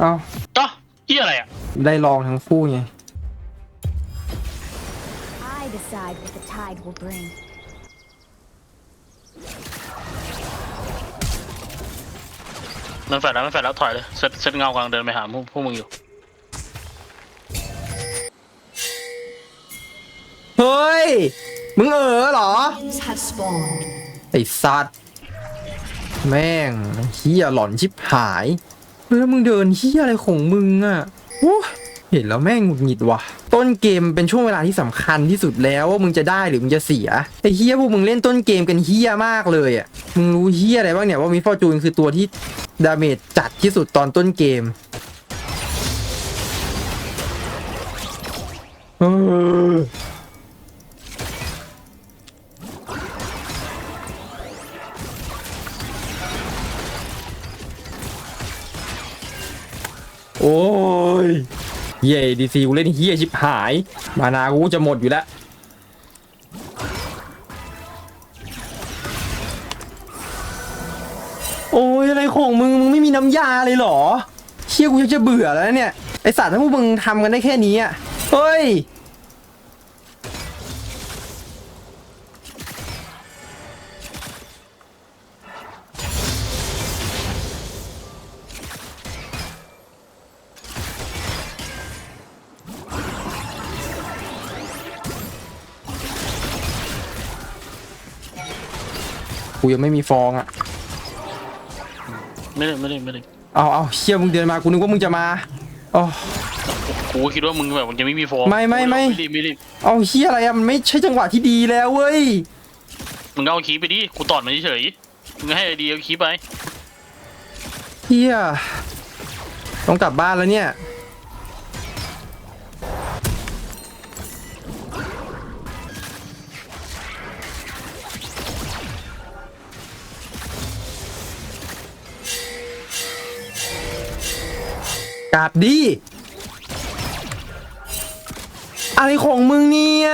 เอ้าก็เฮียอะไรอะได้ลองทั้งคู่ไง I decide what the tide will bring. มันแฟดแล้วมันแฟดแล้วถอยเลยเซตเซตเงากำลังเดินไปหาพวกพวกมึงอยู่เฮ้ย มึงเออเหรอ Minions have spawned. ไอ้สัตว์แม่งเฮียหลอนชิบหายเฮ้ย แล้วมึงเดินเฮียอะไรของมึงอะโอ้เห็นแล้วแม่งหงุดหงิดว่ะ ต้นเกมเป็นช่วงเวลาที่สำคัญที่สุดแล้วว่ามึงจะได้หรือมึงจะเสียไอ้เฮียพวกมึงเล่นต้นเกมกันเฮียมากเลยอะมึงรู้เฮียอะไรบ้างเนี่ยว่ามิฟอร์จูนคือตัวที่ดาเมจจัดที่สุดตอนต้นเกมเเย่ดีซีกูเล่นเฮียชิบหาย มานากูจะหมดอยู่แล้วโอ้ยอะไรของมึงมึงไม่มีน้ำยาเลยเหรอเชี่ยกูจะเบื่อแล้วเนี่ยไอสัตว์ถ้าพวกมึงทำกันได้แค่นี้อะเฮ้ย ยังไม่มีฟองอะ ไม่ได้ไม่ได้ไม่ได้เอาเอาเชี่ยมึงเดินมากูนึกว่ามึงจะมาอ๋อ กูคิดว่ามึงแบบมันจะไม่มีโฟมไม่ไม่ไม่ ไม่รีบไม่รีบเอาเฮียอะไรอะมันไม่ใช่จังหวะที่ดีแล้วเว้ย มึงก็เอาคีย์ไปดิกูตอดมันเฉยๆมึงให้ไอเดียเอาคีย์ไป เฮียต้องกลับบ้านแล้วเนี่ย กาบดี อะไรของมึงเนี่ย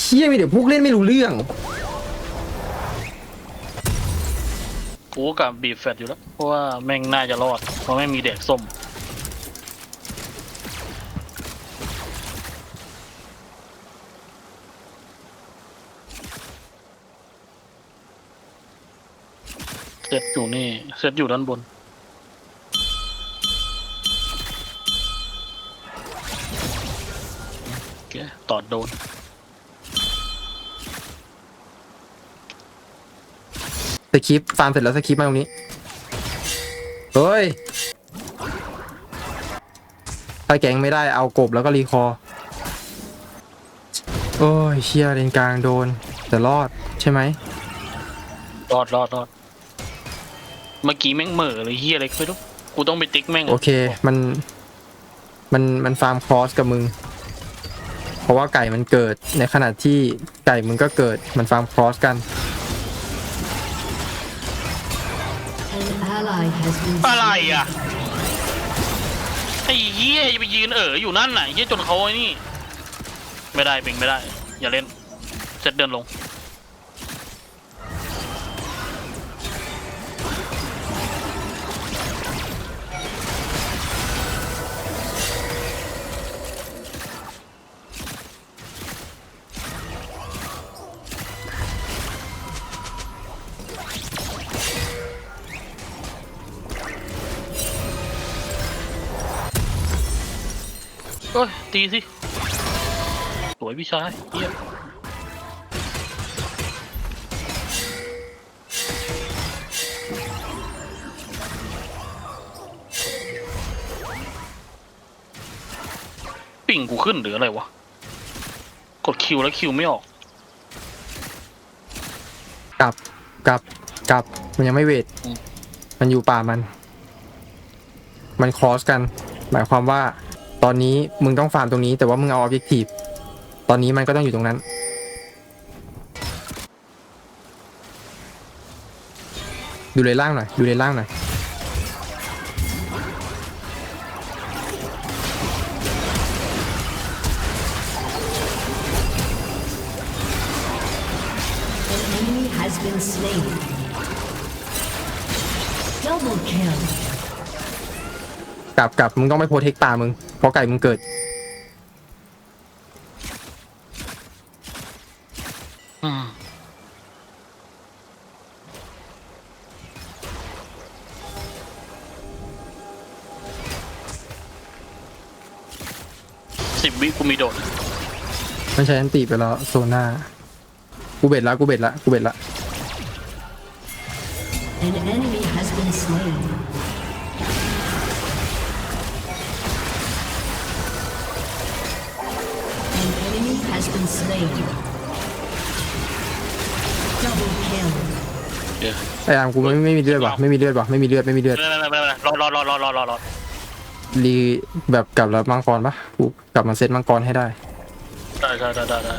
เชี่ยมีเดี๋ยวพวกเล่นไม่รู้เรื่อง กูก็กับบีบแฟดอยู่แล้ว เพราะว่าแม่งน่าจะรอด เพราะแม่งมีเด็กส้ม เซตอยู่นี่ เซตอยู่ด้านบน โอเค ตอดโดน สคริปต์ฟาร์มเสร็จแล้วสคริปต์มาตรงนี้ เฮ้ย ถ้าแกงไม่ได้เอากบแล้วก็รีคอร์โอ้ยเชียร์เลนกลางโดน แต่รอดใช่ไหม รอดรอดรอดเมื่อกี้แม่งเหม่อเลยเฮียอะไรก็ไม่รู้ กูต้องไปติ๊กแม่งะโอเค มัน มัน มันฟาร์มครอสกับมึง เพราะว่าไก่มันเกิด ในขณะที่ไก่มึงก็เกิด มันฟาร์มครอสกัน อะไรอะไอ้เฮียจะไปยืนเอออยู่นั่นน่ะเฮียจนเขาไอ้นี่ ไม่ได้ปิงไม่ได้ อย่าเล่นเสร็จเดินลง ตีสิ สวยพี่ชายเยี่ยมปิ่งกูขึ้นหรืออะไรวะ กดคิวแล้วคิวไม่ออก กลับกลับกลับมันยังไม่เวท อืม มันอยู่ป่ามัน มันครอสกัน หมายความว่า ตอนนี้มึงต้องฟาร์มตรงนี้ แต่ว่ามึงเอาออบเจกตีฟตอนนี้มันก็ต้องอยู่ตรงนั้น ดูเลยล่างหน่อยดูเลยล่างหน่อย กลับกลับมึงต้องไปโปรเทคป่ามึงเพราะไก่มึงเกิด อืมสิบวิกูมีโดดมันใช้อันตีไปแล้วโซน่ากูเบ็ดละกูเบ็ดละกูเบ็ดละ An enemy has been slain. Slain. Double kill. เดี๋ยวไอ้อามกูไม่ไม่มีเลือดว่ะไม่มีเลือดว่ะไม่มีเลือดไม่มีเลือดไม่ไม่ไม่ไม่ไม่รอรอรอรอรอรอรอรีแบบกลับแล้วมังกรปะกูกลับมาเซตมังกรให้ได้ ได้ได้ได้ได้ได้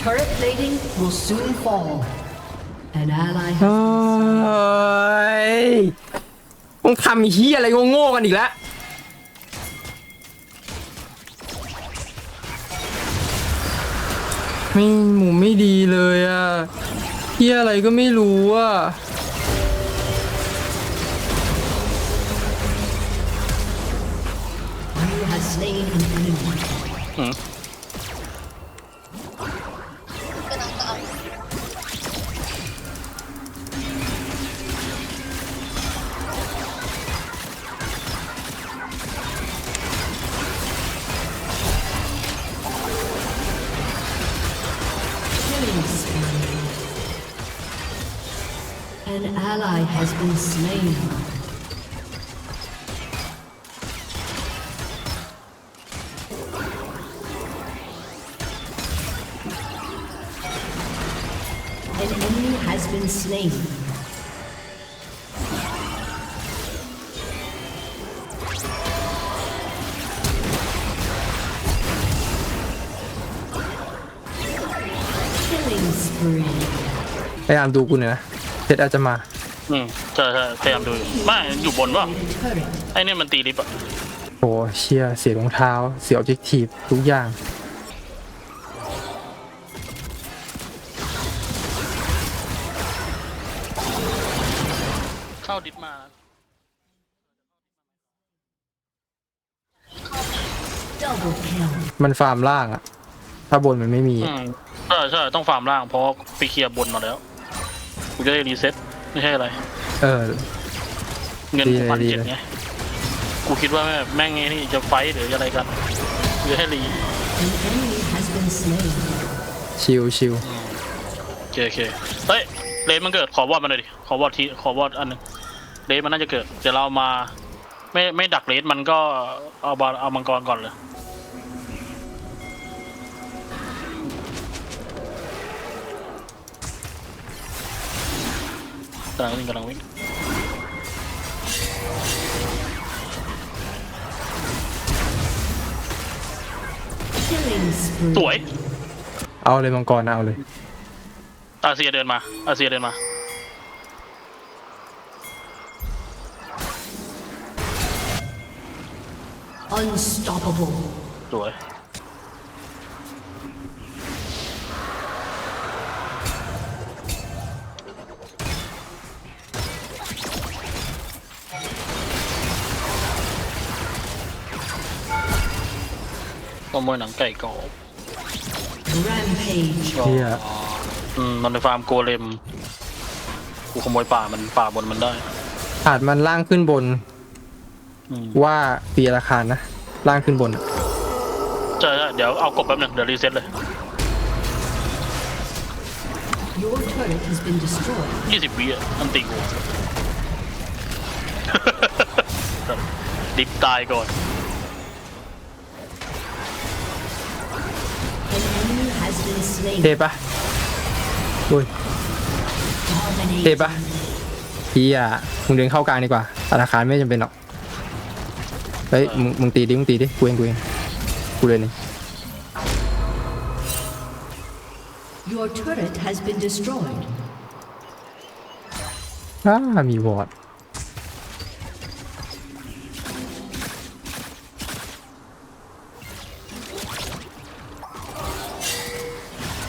Turret plating will soon fall. An ally เฮ has ้ยมึงทำเฮียอะไรโง่ๆกันอีกแล้ว ไม่หมูไม่ดีเลยอะเฮียอะไรก็ไม่รู้อะ you have slain an enemy. อืม An ally has been slain. An enemy has been slain. Killing spree. ไอ้อามดูกูหน่อยนะ เซตอาจจะมา อืมใช่ใช่พยายามดูอยู่ไม่อยู่บนวะ Turret ไอ้เนี่ยมันตีลิฟต์อะโอ้เชียเสียรองเท้า เสียออบเจกตีฟทุกอย่าง เข้าดิสมา double kill. มันฟาร์มล่างอะถ้าบนมันไม่มี อืมใช่ใช่ต้องฟาร์มล่างเพราะไปเคลียร์บนมาแล้ว กูจะได้รีเซ็ตไม่ใช่อะไร เออ เงินดีกูเลยพันดีเจ็ดเลย ไงกูคิดว่าแม่แม่งไงนี่จะไฟท์หรืออะไรกันกูจะให้รี An enemy has been slain. ชิลชิลโอเคโอเคเฮ้ยเลนมันเกิดขอวอดมาหน่อยดิขอวอดทีขอวอดอันหนึงเลนมันน่าจะเกิดเดี๋ยวเรามา ไม่ไม่ดักเลนมันก็เอาบอลเอามังกรก่อนเลย กำลังวิ่งกำลังวิ่ง Killing ส spree. วย เอาเลยมังกรนะเอาเลย อาเซียเดินมา อาเซียเดินมา Unstoppable. สวย โมยหนังไก่กรอบ Rampage. เฮียอืมมันในฟาร์มโกเลม กูขโมยป่ามันป่าบนมันได้อาจมันล่างขึ้นบนอืมว่าปีราคารนะล่างขึ้นบนอะใช่ใช่เดี๋ยวเอากบแป๊บหนึงเดี๋ยวรีเซ็ตเลย Your turret has been destroyed. ยี่สิบวิอะอันติกู ดิบตายก่อน เทปะอุ้ยเท Dominate. ปะเฮียมึงเดินเข้ากลางดีกว่าธนาคารไม่จำเป็นหรอกเฮ้ยมึงมึงตีดิมึงตีดิกูเองกูเองกูเลยนี่ Your turret has been destroyed. อ้ามีวอร์ด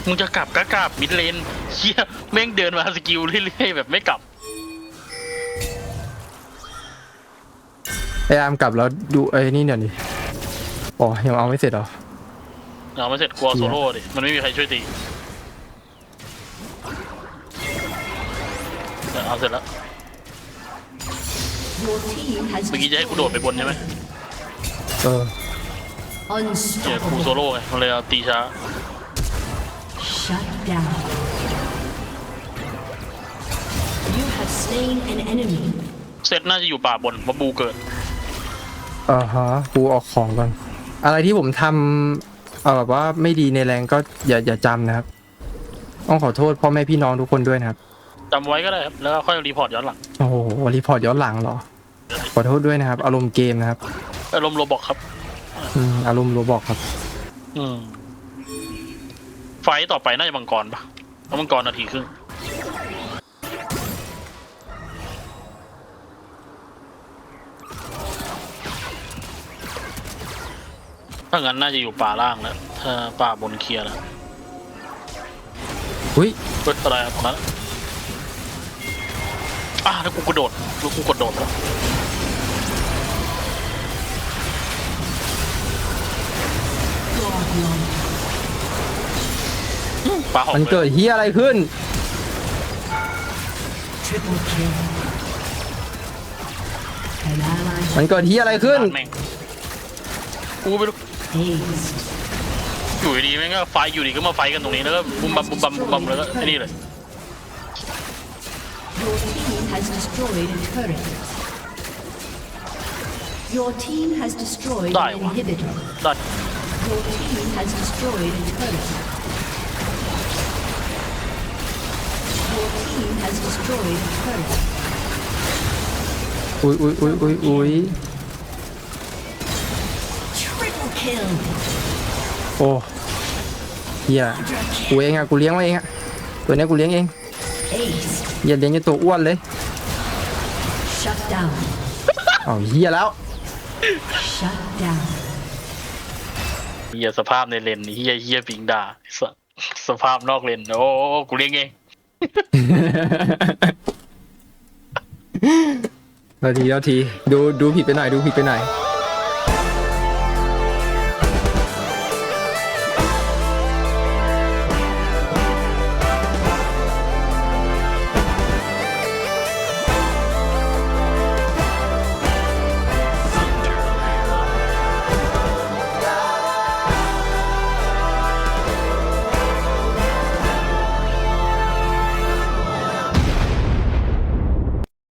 มึงจะกลับก็กลับมิดเลนเฮียแม่งเดินมาสกิลเรื่อยๆแบบไม่กลับพยายามกลับแล้วดูไอ้นี่เนี่อยดิอ๋อยังเอาไม่เสร็จเหรอเอาไม่เสร็จกลัวโซโล่ดิมันไม่มีใครช่วยตีเออเอาเสร็จแล้ว Your team has เมื่อกี้จะให้กูโดดไปบนใช่ไหมเออเจอกูโซ unstoppable. โล่ไงมันเลยเอาตีช้า Shut down. You have slain an enemy. เซตน่าจะอยู่ป่าบนเพราะบูเกิด อ่าฮะกูออกของก่อน อะไรที่ผมทำเอาแบบว่าไม่ดีในแรงก็อย่าอย่าจำนะครับ ต้องขอโทษพ่อแม่พี่น้องทุกคนด้วยนะครับ จำไว้ก็ได้ครับ แล้วก็ค่อยรีพอร์ตย้อนหลังโอ้โหรีพอร์ตย้อนหลังเหรอ ขอโทษด้วยนะครับ อารมณ์เกมนะครับ อารมณ์โรบอกครับ อืมอารมณ์โรบอกครับ อืม ไฟต์ต่อไปน่าจะมังกรปะแล้วมังกรนาทีครึ่งถ้างั้นน่าจะอยู่ป่าล่างแล้วถ้าป่าบนเคลียร์แล้วอุ้ยเกิดอะไรอะตรงนั้นอะแล้วกูกระโดดแล้วกูกระโดดแล้ว ป่าหอกมันเลเกิดยเฮียอะไรขึ้น Triple kill. An ally มันเกิดเฮียอะไรขึ้นแม่งกูไม่รู้ aced. อยู่ดีๆแม่งก็ไฟอยู่ดีก็มาไฟกันตรงนี้แล้วก็บุมบัมบุมบัมบุมบัมแล้วก็ไอ้นี่เลย Your team has destroyed a turret. Your team has destroyed Die an one. inhibitor. ได้ Your team has destroyed a turret. Has destroyed a turret. อุ้ยอุ้ยอุ้ยอุ้ยอุ้ย Triple kill. โอ้เฮียกูเองอะกูเลี้ยงไว้เองอะตัวเนี้ยกูเลี้ยงเอง Ace. อย่าเลี้ยงจนตัวอ้วนเลย Shut down. เอาเฮียแล้ว Shut down. เฮียสภาพในเลนเฮียเฮียปิงดาสสภาพนอกเลนโอ้กูเลี้ยงเอง นาทีนาที ดูดูผิดไปหน่อยดูผิดไปหน่อย